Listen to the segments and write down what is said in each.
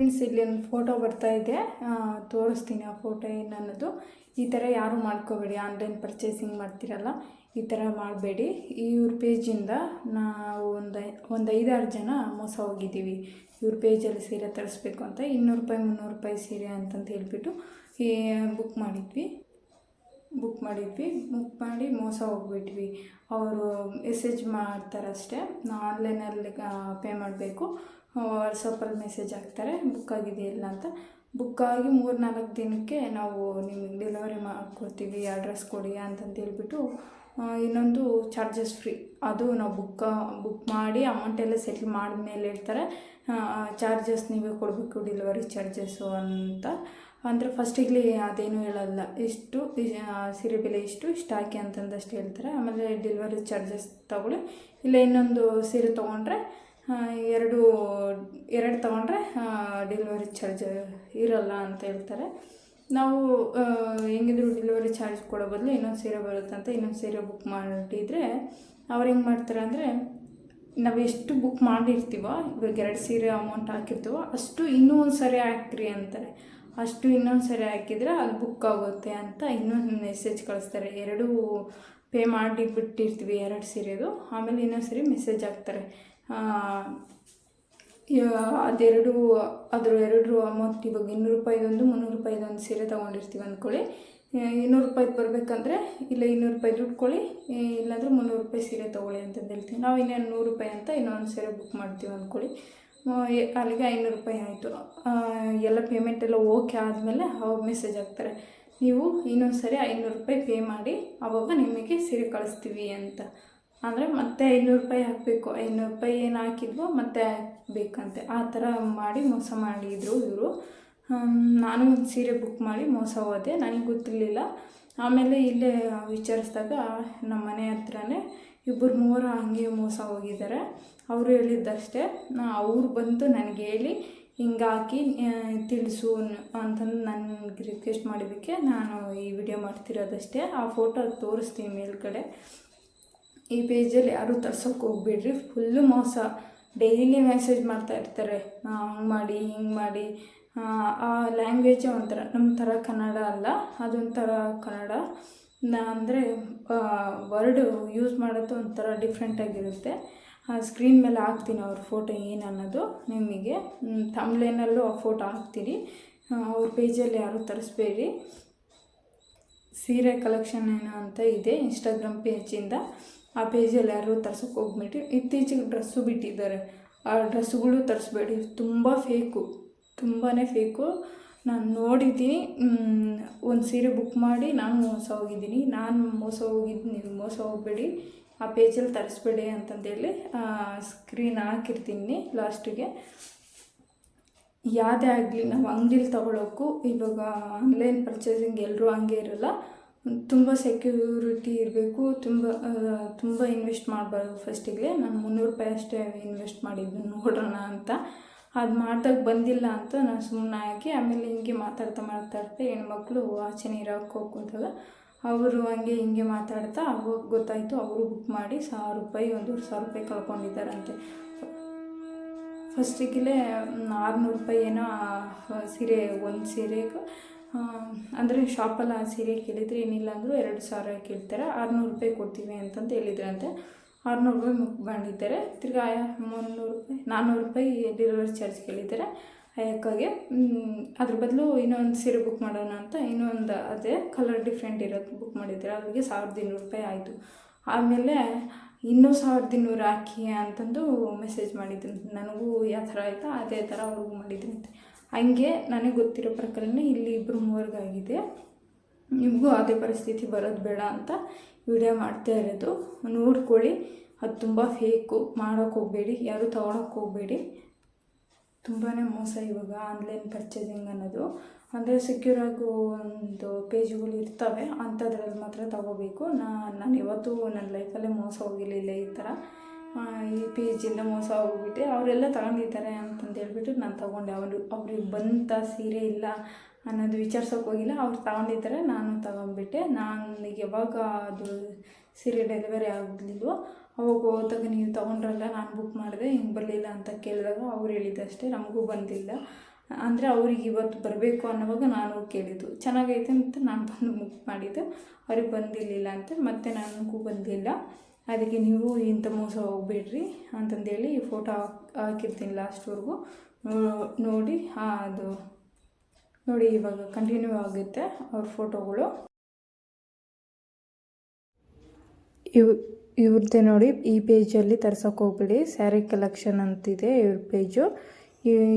Friends ಇಲ್ಲಿ ಒಂದು photo ಬರ್ತಾ ಇದೆ. ತೋರಿಸ್ತೀನಿ ಆ ಫೋಟೋ ಏನು ಅನ್ನೋದು ಈ ಥರ ಯಾರು ಮಾಡ್ಕೋಬೇಡಿ ಆನ್ಲೈನ್ ಪರ್ಚೇಸಿಂಗ್ ಮಾಡ್ತೀರಲ್ಲ, ಈ ಥರ ಮಾಡಬೇಡಿ. ಇವ್ರ ಪೇಜಿಂದ ನಾವು ಒಂದು ಒಂದು ಐದಾರು ಜನ ಮೋಸ ಹೋಗಿದ್ದೀವಿ. ಇವ್ರ ಪೇಜಲ್ಲಿ ಸೀರೆ ತರಿಸ್ಬೇಕು ಅಂತ, ಇನ್ನೂರು ರೂಪಾಯಿ, ಮುನ್ನೂರು ರೂಪಾಯಿ ಸೀರೆ ಅಂತಂತ ಹೇಳ್ಬಿಟ್ಟು ಬುಕ್ ಮಾಡಿದ್ವಿ. ಬುಕ್ ಮಾಡಿದ್ವಿ. ಬುಕ್ ಮಾಡಿ ಮೋಸ ಹೋಗ್ಬಿಟ್ವಿ. ಅವರು ಮೆಸೇಜ್ ಮಾಡ್ತಾರಷ್ಟೇ. ಆನ್ಲೈನಲ್ಲಿ ಪೇ ಮಾಡಬೇಕು. ವಾಟ್ಸಪ್ಪಲ್ಲಿ ಮೆಸೇಜ್ ಹಾಕ್ತಾರೆ. ಬುಕ್ ಆಗಿದೆಯಲ್ಲ ಅಂತ. ಬುಕ್ ಆಗಿ ಮೂರು ನಾಲ್ಕು ದಿನಕ್ಕೆ ನಾವು ನಿಮಗೆ ಡೆಲಿವರಿ ಮಾಡ್ಕೊಡ್ತೀವಿ. ಅಡ್ರೆಸ್ ಕೊಡಿ ಅಂತಂತ ಹೇಳ್ಬಿಟ್ಟು ಇನ್ನೊಂದು ಚಾರ್ಜಸ್ ಫ್ರೀ ಅದು ನಾವು ಬುಕ್ ಬುಕ್ ಮಾಡಿ ಅಮೌಂಟ್ ಎಲ್ಲ ಸೆಟ್ಲ್ ಮಾಡಿದ್ಮೇಲೆ ಹೇಳ್ತಾರೆ. ಚಾರ್ಜಸ್ ನೀವೇ ಕೊಡಬೇಕು ಡೆಲಿವರಿ ಚಾರ್ಜಸ್ಸು ಅಂತ. ಅಂದರೆ ಫಸ್ಟಿಗೆ ಅದೇನು ಹೇಳಲ್ಲ. ಇಷ್ಟು ಸೀರೆ ಬೆಲೆ ಇಷ್ಟು ಇಷ್ಟು ಹಾಕಿ ಅಂತಂದಷ್ಟು ಹೇಳ್ತಾರೆ. ಆಮೇಲೆ ಡೆಲಿವರಿ ಚಾರ್ಜಸ್ ತಗೊಳ್ಳಿ. ಇಲ್ಲ ಇನ್ನೊಂದು ಸೀರೆ ತೊಗೊಂಡ್ರೆ ಎರಡು ಎರಡು ತೊಗೊಂಡ್ರೆ ಡೆಲಿವರಿ ಚಾರ್ಜ್ ಇರಲ್ಲ ಅಂತ ಹೇಳ್ತಾರೆ. ನಾವು ಹೆಂಗಿದ್ರು ಡೆಲಿವರಿ ಚಾರ್ಜ್ ಕೊಡೋ ಬದಲು ಇನ್ನೊಂದು ಸೀರೆ ಬರುತ್ತಂತ ಇನ್ನೊಂದು ಸೀರೆ ಬುಕ್ ಮಾಡಿದರೆ, ಅವ್ರು ಹೆಂಗೆ ಮಾಡ್ತಾರೆ ಅಂದರೆ, ನಾವು ಎಷ್ಟು ಬುಕ್ ಮಾಡಿರ್ತೀವೋ, ಇವಾಗ ಎರಡು ಸೀರೆ ಅಮೌಂಟ್ ಹಾಕಿರ್ತೀವೋ, ಅಷ್ಟು ಇನ್ನೂ ಒಂದು ಸರಿ ಹಾಕ್ರಿ ಅಂತಾರೆ. ಅಷ್ಟು ಇನ್ನೊಂದು ಸರಿ ಹಾಕಿದರೆ ಅದು ಬುಕ್ ಆಗುತ್ತೆ ಅಂತ ಇನ್ನೊಂದು ಮೆಸೇಜ್ ಕಳಿಸ್ತಾರೆ. ಎರಡು ಪೇ ಮಾಡಿ ಬಿಟ್ಟಿರ್ತೀವಿ ಎರಡು ಸೀರೆದು ಆಮೇಲೆ ಇನ್ನೊಂದು ಸರಿ ಮೆಸೇಜ್ ಹಾಕ್ತಾರೆ. ಅದೆರಡು, ಅದ್ರ ಎರಡು ಅಮೌಂಟ್ ಇವಾಗ ಇನ್ನೂರು ರೂಪಾಯಿದೊಂದು, ಮುನ್ನೂರು ರೂಪಾಯಿದೊಂದು ಸೀರೆ ತೊಗೊಂಡಿರ್ತೀವಿ ಅಂದ್ಕೊಳ್ಳಿ. ಇನ್ನೂರು ರೂಪಾಯಿದು ಬರಬೇಕಂದ್ರೆ ಇಲ್ಲ ಇನ್ನೂರು ರೂಪಾಯಿ ದುಡ್ಡು ಕೊಳ್ಳಿ ಈ ಇಲ್ಲಾಂದ್ರೆ ಮುನ್ನೂರು ರೂಪಾಯಿ ಸೀರೆ ತೊಗೊಳ್ಳಿ ಅಂತಂದು ಹೇಳ್ತೀವಿ. ನಾವು ಇನ್ನೇನು ನೂರು ರೂಪಾಯಿ ಅಂತ ಇನ್ನೊಂದು ಸೀರೆ ಬುಕ್ ಮಾಡ್ತೀವಿ ಅಂದ್ಕೊಳ್ಳಿ. ಅಲ್ಲಿಗೆ ಐನೂರು ರೂಪಾಯಿ ಆಯಿತು. ಎಲ್ಲ ಪೇಮೆಂಟ್ ಎಲ್ಲ ಓಕೆ ಆದಮೇಲೆ ಅವ್ರು ಮೆಸೇಜ್ ಹಾಕ್ತಾರೆ. ನೀವು ಇನ್ನೊಂದು ಸರಿ ಐನೂರು ರೂಪಾಯಿ ಪೇ ಮಾಡಿ, ಅವಾಗ ನಿಮಗೆ ಸೀರೆ ಕಳಿಸ್ತೀವಿ ಅಂತ. ಅಂದರೆ ಮತ್ತೆ ಐನೂರು ರೂಪಾಯಿ ಹಾಕಬೇಕು. ಐನೂರು ರೂಪಾಯಿ ಏನು ಹಾಕಿದ್ವೋ ಮತ್ತೆ ಬೇಕಂತೆ. ಆ ಥರ ಮಾಡಿ ಮೋಸ ಮಾಡಿದರು ಇವರು. ನಾನು ಒಂದು ಸೀರೆ ಬುಕ್ ಮಾಡಿ ಮೋಸ ಹೋದೆ. ನನಗೆ ಗೊತ್ತಿರಲಿಲ್ಲ. ಆಮೇಲೆ ಇಲ್ಲೇ ವಿಚಾರಿಸಿದಾಗ ನಮ್ಮ ಮನೆ ಹತ್ರನೇ ಇಬ್ಬರು ಮೂವರು ಹಂಗೆ ಮೋಸ ಹೋಗಿದ್ದಾರೆ. ಅವರು ಹೇಳಿದ್ದಷ್ಟೇ ಅವ್ರು ಬಂದು ನನಗೆ ಹೇಳಿ, ಹಿಂಗಾಕಿ ತಿಳಿಸು ಅಂತಂದು ನನಗೆ ರಿಕ್ವೆಸ್ಟ್ ಮಾಡಿದ್ದಕ್ಕೆ ನಾನು ಈ ವಿಡಿಯೋ ಮಾಡ್ತಿರೋದಷ್ಟೇ. ಆ ಫೋಟೋ ತೋರಿಸ್ತೀನಿ ಮೇಲ್ಗಡೆ. ಈ ಪೇಜಲ್ಲಿ ಯಾರೂ ತರ್ಸೋಕೆ ಹೋಗ್ಬೇಡ್ರಿ. ಫುಲ್ಲು ಮೋಸ. ಡೈಲಿ ಮೆಸೇಜ್ ಮಾಡ್ತಾ ಇರ್ತಾರೆ. ಹಂಗೆ ಮಾಡಿ, ಹಿಂಗೆ ಮಾಡಿ ಆ, ಲ್ಯಾಂಗ್ವೇಜೇ ಒಂಥರ ನಮ್ಮ ಥರ ಕನ್ನಡ ಅಲ್ಲ ಅದೊಂಥರ ಕನ್ನಡ. ಅಂದರೆ ವರ್ಡು ಯೂಸ್ ಮಾಡೋದು ಒಂಥರ ಡಿಫ್ರೆಂಟಾಗಿರುತ್ತೆ ಸ್ಕ್ರೀನ್ ಮೇಲೆ ಹಾಕ್ತೀನಿ ಅವ್ರ ಫೋಟೋ ಏನು ಅನ್ನೋದು ನಿಮಗೆ ತಮ್ಲೇನಲ್ಲೂ ಆ ಫೋಟೋ ಹಾಕ್ತೀನಿ. ಅವ್ರ ಪೇಜಲ್ಲಿ ಯಾರೂ ತರಿಸ್ಬೇಡಿ. ಸೀರೆ ಕಲೆಕ್ಷನ್ ಏನೋ ಅಂತ ಇದೆ ಇನ್ಸ್ಟಾಗ್ರಾಮ್ ಪೇಜಿಂದ ಆ ಪೇಜಲ್ಲಿ ಯಾರು ತರ್ಸೋಕೆ ಹೋಗ್ಬಿಟ್ಟು ಇತ್ತೀಚೆಗೆ ಡ್ರೆಸ್ಸು ಬಿಟ್ಟಿದ್ದಾರೆ. ಆ ಡ್ರೆಸ್ಸುಗಳು ತರಿಸ್ಬೇಡಿ. ತುಂಬ ಫೇಕು ತುಂಬಾ ಫೇಕು. ನಾನು ನೋಡಿದ್ದೀನಿ. ಒಂದು ಸೀರೆ ಬುಕ್ ಮಾಡಿ ನಾನು ಮೋಸ ಹೋಗಿದ್ದೀನಿ. ನಾನು ಮೋಸ ಹೋಗಿದ್ದು ನೀವು ಮೋಸ ಹೋಗಬೇಡಿ. ಆ ಪೇಜಲ್ಲಿ ತರಿಸ್ಬೇಡಿ ಅಂತಂದೇಳಿ ಸ್ಕ್ರೀನ್ ಹಾಕಿರ್ತೀನಿ ಲಾಸ್ಟಿಗೆ ಯಾವುದೇ ಆಗಲಿ, ನಾವು ಅಂಗಡೀಲಿ ತೊಗೊಳೋಕ್ಕೂ ಇವಾಗ ಆನ್ಲೈನ್ ಪರ್ಚೇಸಿಂಗ್ ಎಲ್ಲರೂ ಹಂಗೆ ಇರಲ್ಲ. ತುಂಬ ಸೆಕ್ಯೂರಿಟಿ ಇರಬೇಕು. ತುಂಬ ತುಂಬ ಇನ್ವೆಸ್ಟ್ ಮಾಡಬಾರ್ದು ಫಸ್ಟಿಗೆ ನಾನು ಮುನ್ನೂರು ರೂಪಾಯಿ ಅಷ್ಟೇ ಇನ್ವೆಸ್ಟ್ ಮಾಡಿದ್ದು ನೋಡೋಣ ಅಂತ. ಅದು ಮಾಡ್ದಾಗ ಬಂದಿಲ್ಲ ಅಂತ ನಾನು ಸುಮ್ಮನೆ ಹಾಕಿ ಆಮೇಲೆ ಹಿಂಗೆ ಮಾತಾಡ್ತಾ ಮಾತಾಡ್ತಾ ಹೆಣ್ಮಕ್ಳು ಆಚೆ ನೀರಾಗಿ ಹೋಗ್ಕೋದಾಗ ಅವರು ಹಂಗೆ ಹಿಂಗೆ ಮಾತಾಡ್ತಾ ಅವಾಗ ಗೊತ್ತಾಯಿತು ಅವರು ಬುಕ್ ಮಾಡಿ ಸಾವಿರ ರೂಪಾಯಿ, ಒಂದೂವರೆ ಸಾವಿರ ರೂಪಾಯಿ ಕಳ್ಕೊಂಡಿದ್ದಾರಂತೆ. ಫಸ್ಟಿಗೆ ಆರುನೂರು ರೂಪಾಯಿ ಏನೋ ಸೀರೆ, ಒಂದು ಸೀರೆಗೆ ಅಂದರೆ ಶಾಪಲ್ಲಿ ಆ ಸೀರೆ ಕೇಳಿದರೆ ಏನಿಲ್ಲ ಅಂದರೂ ಎರಡು ಸಾವಿರ ಕೇಳ್ತಾರೆ, ಆರುನೂರು ರೂಪಾಯಿ ಕೊಡ್ತೀವಿ ಅಂತಂದು ಹೇಳಿದ್ರಂತೆ. ಆರುನೂರು ರೂಪಾಯಿ ಬುಕ್ ಮಾಡಿದ್ದಾರೆ ಆಯಾ ಮುನ್ನೂರು ರೂಪಾಯಿ, ನಾನ್ನೂರು ರೂಪಾಯಿ ಡೆಲಿವರಿ ಚಾರ್ಜ್ ಕೇಳಿದ್ದಾರೆ. ಅಯ್ಯಕ್ಕಗೆ ಅದ್ರ ಬದಲು ಇನ್ನೊಂದು ಸೀರೆ ಬುಕ್ ಮಾಡೋಣ ಅಂತ ಇನ್ನೊಂದು ಅದೇ ಕಲರ್ ಡಿಫ್ರೆಂಟ್ ಇರೋದು ಬುಕ್ ಮಾಡಿದ್ದಾರೆ. ಅವ್ರಿಗೆ ಸಾವಿರದ ಇನ್ನೂರು ರೂಪಾಯಿ ಆಯಿತು. ಆಮೇಲೆ ಇನ್ನೂ ಸಾವಿರದ ಇನ್ನೂರು ಹಾಕಿ ಅಂತಂದು ಮೆಸೇಜ್ ಮಾಡಿದ್ರು. ನನಗೂ ಯಾವ ಥರ ಆಯಿತಾ, ಅದೇ ಥರ ಅವ್ರಿಗೂ ಮಾಡಿದ್ರಂತೆ ಹಂಗೆ ನನಗೆ ಗೊತ್ತಿರೋ ಪ್ರಕಾರನೇ ಇಲ್ಲಿ ಇಬ್ಬರು ಮೂವರ್ಗಾಗಿದೆ. ನಿಮಗೂ ಅದೇ ಪರಿಸ್ಥಿತಿ ಬರೋದು ಬೇಡ ಅಂತ ವಿಡಿಯೋ ಮಾಡ್ತಾ ಇರೋದು. ನೋಡ್ಕೊಳ್ಳಿ. ಅದು ತುಂಬ ಫೇಕು ಮಾಡೋಕೆ ಹೋಗಬೇಡಿ. ಯಾರೂ ತೊಗೊಳಕ್ಕೆ ಹೋಗಬೇಡಿ. ತುಂಬಾ ಮೋಸ ಇವಾಗ ಆನ್ಲೈನ್ ಪರ್ಚೇಸಿಂಗ್ ಅನ್ನೋದು. ಅಂದರೆ ಆಗೋ ಒಂದು ಪೇಜ್ಗಳು ಇರ್ತವೆ. ಅಂಥದ್ರಲ್ಲಿ ಮಾತ್ರ ತಗೋಬೇಕು. ನಾನು ಯಾವತ್ತೂ ನನ್ನ ಲೈಫಲ್ಲೇ ಮೋಸ ಹೋಗಿರಲಿಲ್ಲ ಈ ಥರ ಈ ಪೇಜಿಂದ ಮೋಸ ಹೋಗ್ಬಿಟ್ಟೆ. ಅವರೆಲ್ಲ ತಗೊಂಡಿದ್ದಾರೆ ಅಂತಂದು ಹೇಳ್ಬಿಟ್ಟು ನಾನು ತೊಗೊಂಡೆ. ಅವರು, ಅವ್ರಿಗೆ ಬಂತ ಸೀರೆ ಇಲ್ಲ. ಅನ್ನೋದು ವಿಚಾರ್ಸೋಕೆ ಹೋಗಿಲ್ಲ. ಅವ್ರು ತಗೊಂಡಿದ್ದಾರೆ ನಾನು ತಗೊಂಡ್ಬಿಟ್ಟೆ. ನಾನು ಯಾವಾಗ ಅದು ಸೀರೆ ಡೆಲಿವರಿ ಆಗಲಿಲ್ವೋ, ಅವಾಗ ಹೋದಾಗ ನೀವು ತೊಗೊಂಡ್ರಲ್ಲ, ನಾನು ಬುಕ್ ಮಾಡಿದೆ, ಹಿಂಗೆ ಬರಲಿಲ್ಲ ಅಂತ ಕೇಳಿದಾಗ ಅವ್ರು ಹೇಳಿದ್ದಷ್ಟೇ ನಮಗೂ ಬಂದಿಲ್ಲ. ಅಂದರೆ ಅವ್ರಿಗೆ ಇವತ್ತು ಬರಬೇಕು ಅನ್ನೋವಾಗ ನಾನು ಕೇಳಿದ್ದು. ಚೆನ್ನಾಗೈತೆ ಅಂತ ನಾನು ಬಂದು ಬುಕ್ ಮಾಡಿದ್ದು. ಅವ್ರಿಗೆ ಬಂದಿರಲಿಲ್ಲ ಅಂತ ಮತ್ತೆ ನನಗೂ ಬಂದಿಲ್ಲ. ಅದಕ್ಕೆ ನೀವು ಇಂಥ ಮೋಸ ಹೋಗ್ಬೇಡ್ರಿ ಅಂತಂದೇಳಿ ಫೋಟೋ ಹಾಕಿರ್ತೀನಿ ಲಾಸ್ಟ್ವರೆಗೂ ನೋಡಿ ಅದು ನೋಡಿ, ಇವಾಗ ಕಂಟಿನ್ಯೂ ಆಗುತ್ತೆ ಅವ್ರ ಫೋಟೋಗಳು ಇವ್ ಇವ್ರದ್ದೇ ನೋಡಿ, ಈ ಪೇಜಲ್ಲಿ ತರ್ಸೋಕೆ ಹೋಗ್ಬಿಡಿ. ಸ್ಯಾರಿ ಕಲೆಕ್ಷನ್ ಅಂತಿದೆ ಇವ್ರ ಪೇಜು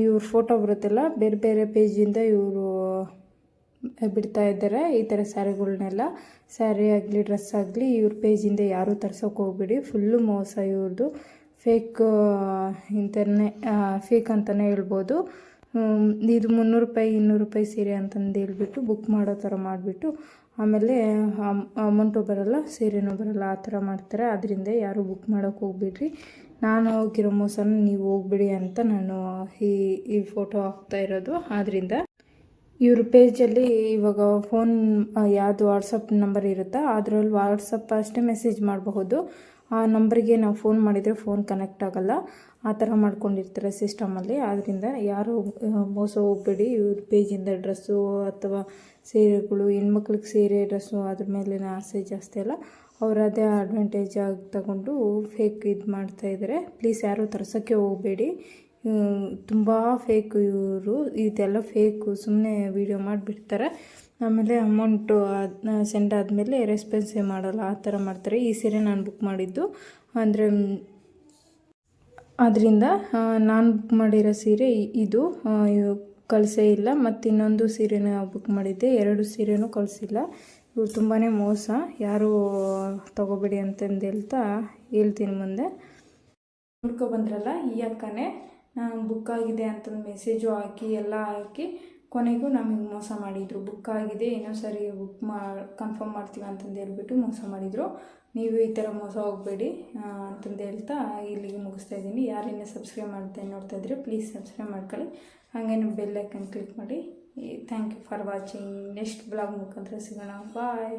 ಇವ್ರ ಫೋಟೋ ಬರುತ್ತಲ್ಲ, ಬೇರೆ ಬೇರೆ ಪೇಜಿಂದ ಇವರು ಬಿಡ್ತಾ ಇದ್ದಾರೆ ಈ ಥರ ಸ್ಯಾರಿಗಳನ್ನೆಲ್ಲ ಸ್ಯಾರಿ ಆಗಲಿ ಡ್ರೆಸ್ ಆಗಲಿ, ಇವ್ರ ಪೇಜಿಂದ ಯಾರೂ ತರ್ಸೋಕೆ ಹೋಗ್ಬಿಡಿ. ಫುಲ್ಲು ಮೋಸ ಇವ್ರದ್ದು ಫೇಕ್ ಇಂಥನೇ ಫೇಕ್ ಅಂತಲೇ ಹೇಳ್ಬೋದು. ಇದು ಮುನ್ನೂರು ರೂಪಾಯಿ, ಇನ್ನೂರು ರೂಪಾಯಿ ಸೀರೆ ಅಂತಂದು ಹೇಳ್ಬಿಟ್ಟು ಬುಕ್ ಮಾಡೋ ಥರ ಮಾಡಿಬಿಟ್ಟು, ಆಮೇಲೆ ಅಮೌಂಟು ಬರೋಲ್ಲ, ಸೀರೆನೂ ಬರೋಲ್ಲ, ಆ ಥರ ಮಾಡ್ತಾರೆ. ಅದರಿಂದ ಯಾರೂ ಬುಕ್ ಮಾಡೋಕೆ ಹೋಗ್ಬಿಡ್ರಿ. ನಾನು ಹೋಗಿರೋ ಮೋಸನ ನೀವು ಹೋಗ್ಬಿಡಿ ಅಂತ ನಾನು ಈ ಈ ಫೋಟೋ ಹಾಕ್ತಾ ಇರೋದು. ಆದ್ದರಿಂದ ಇವ್ರ ಪೇಜಲ್ಲಿ ಇವಾಗ ಫೋನ್ ಯಾವುದು ವಾಟ್ಸಪ್ ನಂಬರ್ ಇರುತ್ತಾ, ಅದರಲ್ಲಿ ವಾಟ್ಸಪ್ ಅಷ್ಟೇ ಮೆಸೇಜ್ ಮಾಡಬಹುದು. ಆ ನಂಬರಿಗೆ ನಾವು ಫೋನ್ ಮಾಡಿದರೆ ಫೋನ್ ಕನೆಕ್ಟ್ ಆಗಲ್ಲ. ಆ ಥರ ಮಾಡ್ಕೊಂಡಿರ್ತಾರೆ ಸಿಸ್ಟಮಲ್ಲಿ ಆದ್ದರಿಂದ ಯಾರು ಮೋಸ ಹೋಗ್ಬೇಡಿ. ಇವ್ರ ಪೇಜಿಂದ ಡ್ರೆಸ್ಸು ಅಥವಾ ಸೀರೆಗಳು, ಹೆಣ್ಮಕ್ಳಿಗೆ ಸೀರೆ ಡ್ರೆಸ್ಸು ಅದ್ರ ಮೇಲಿನ ಆಸೆ ಜಾಸ್ತಿ ಅಲ್ಲ. ಅವ್ರು ಅದೇ ಅಡ್ವಾಂಟೇಜ್ ಆಗಿ ತಗೊಂಡು ಫೇಕ್ ಇದು ಮಾಡ್ತಾಯಿದ್ದಾರೆ ಪ್ಲೀಸ್ ಯಾರೂ ತರ್ಸೋಕ್ಕೆ ಹೋಗಬೇಡಿ. ತುಂಬ ಫೇಕು ಇವರು. ಇದೆಲ್ಲ ಫೇಕು ಸುಮ್ಮನೆ ವೀಡಿಯೋ ಮಾಡಿಬಿಡ್ತಾರೆ. ಆಮೇಲೆ ಅಮೌಂಟು ಸೆಂಡ್ ಆದಮೇಲೆ ರೆಸ್ಪಾನ್ಸೇ ಮಾಡಲ್ಲ. ಆ ಥರ ಮಾಡ್ತಾರೆ. ಈ ಸೀರೆ ನಾನು ಬುಕ್ ಮಾಡಿದ್ದು. ಅಂದರೆ ಅದರಿಂದ ನಾನು ಬುಕ್ ಮಾಡಿರೋ ಸೀರೆ ಇದು ಕಳಿಸೇ ಇಲ್ಲ. ಮತ್ತು ಇನ್ನೊಂದು ಸೀರೆನ ಬುಕ್ ಮಾಡಿದ್ದೆ. ಎರಡು ಸೀರೆನೂ ಕಳಿಸಿಲ್ಲ. ಇವ್ರು ತುಂಬಾ ಮೋಸ. ಯಾರು ತಗೋಬೇಡಿ ಅಂತಂದು ಹೇಳ್ತಾ ಹೇಳ್ತೀನಿ ಮುಂದೆ. ಬಂದ್ರಲ್ಲ, ಈ ಅಕ್ಕನೇ ಬುಕ್ ಆಗಿದೆ ಅಂತಂದು ಮೆಸೇಜು ಹಾಕಿ, ಎಲ್ಲ ಹಾಕಿ ಕೊನೆಗೂ ನಮಗೆ ಮೋಸ ಮಾಡಿದರು. ಬುಕ್ ಆಗಿದೆ ಇನ್ನೊಂದು ಸರಿ ಬುಕ್ ಮಾ ಕನ್ಫರ್ಮ್ ಮಾಡ್ತೀವಿ ಅಂತಂದು ಹೇಳ್ಬಿಟ್ಟು ಮೋಸ ಮಾಡಿದರು. ನೀವು ಈ ಥರ ಮೋಸ ಹೋಗಬೇಡಿ ಅಂತಂದು ಹೇಳ್ತಾ ಇಲ್ಲಿಗೆ ಮುಗಿಸ್ತಾ ಇದ್ದೀನಿ. ಯಾರಿನ್ನ ಸಬ್ಸ್ಕ್ರೈಬ್ ಮಾಡ್ತಾ ನೋಡ್ತಾ ಇದ್ರೆ ಪ್ಲೀಸ್ ಸಬ್ಸ್ಕ್ರೈಬ್ ಮಾಡ್ಕೊಳ್ಳಿ. ಹಾಗೆ ಬೆಲ್ ಬೆಲ್ಲೈಕನ್ ಕ್ಲಿಕ್ ಮಾಡಿ. Thank you for watching next blog ಮುಖಾಂತರ ಸಿಗೋಣ. ಬಾಯ್